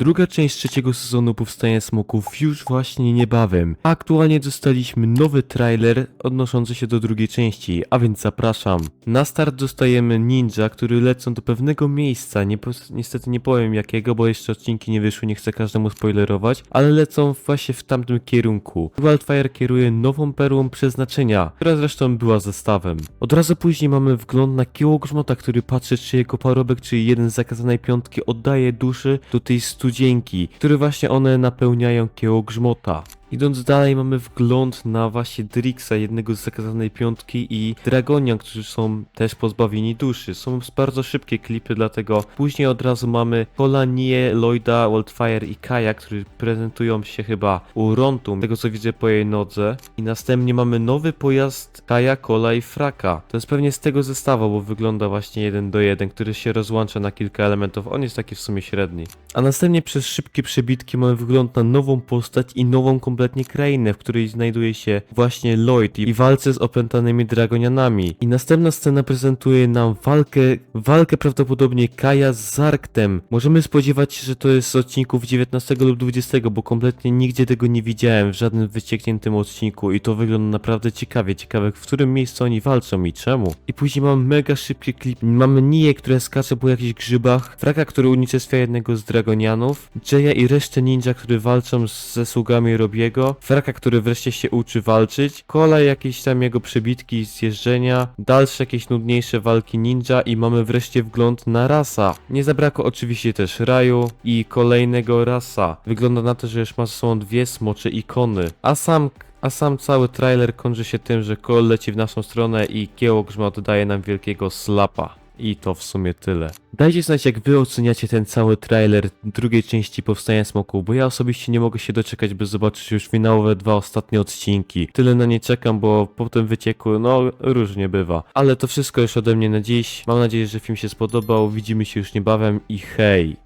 Druga część trzeciego sezonu Powstania Smoków już właśnie niebawem. Aktualnie dostaliśmy nowy trailer odnoszący się do drugiej części, a więc zapraszam. Na start dostajemy ninja, który lecą do pewnego miejsca, nie, niestety nie powiem jakiego, bo jeszcze odcinki nie wyszły, nie chcę każdemu spoilerować, ale lecą właśnie w tamtym kierunku. Wildfire kieruje nową perłą przeznaczenia, która zresztą była zestawem. Od razu później mamy wgląd na kieło grzmota, który patrzy czy jego parobek, czy jeden z zakazanej piątki oddaje duszy do tej studzienki, które właśnie one napełniają kieło grzmota. Idąc dalej mamy wgląd na właśnie Drixa, jednego z zakazanej piątki i Dragonia, którzy są też pozbawieni duszy. Są bardzo szybkie klipy, dlatego później od razu mamy Cola, Nie, Lloyda, Wildfire i Kaja, którzy prezentują się chyba u Rontum, tego co widzę po jej nodze. I następnie mamy nowy pojazd Kaja, Cola i Fraka. To jest pewnie z tego zestawu, bo wygląda właśnie jeden do jeden, który się rozłącza na kilka elementów. On jest taki w sumie średni. A następnie przez szybkie przebitki mamy wgląd na nową postać i nową kompletnie krainę, w której znajduje się właśnie Lloyd i walce z opętanymi dragonianami. I następna scena prezentuje nam walkę, walkę prawdopodobnie Kaja z Zarktem. Możemy spodziewać się, że to jest z odcinków 19 lub 20, bo kompletnie nigdzie tego nie widziałem w żadnym wyciekniętym odcinku i to wygląda naprawdę ciekawie. Ciekawe, w którym miejscu oni walczą i czemu. I później mamy mega szybki klip. Mamy Niję, która skacze po jakichś grzybach, Fraka, który unicestwia jednego z dragonianów, Jaya i resztę ninja, którzy walczą ze sługami Robiego, Fraka, który wreszcie się uczy walczyć, Kola jakieś tam jego przebitki z jeżdżenia, dalsze jakieś nudniejsze walki ninja i mamy wreszcie wgląd na rasa. Nie zabrakło oczywiście też Raju i kolejnego rasa. Wygląda na to, że już ma ze sobą dwie smocze ikony, a sam a sam cały trailer kończy się tym, że Cole leci w naszą stronę i kieło grzmot daje nam wielkiego slapa. I to w sumie tyle. Dajcie znać, jak wy oceniacie ten cały trailer drugiej części Powstania Smoku, bo ja osobiście nie mogę się doczekać, by zobaczyć już finałowe dwa ostatnie odcinki. Tyle na nie czekam, bo po tym wycieku, no, różnie bywa. Ale to wszystko już ode mnie na dziś. Mam nadzieję, że film się spodobał. Widzimy się już niebawem i hej!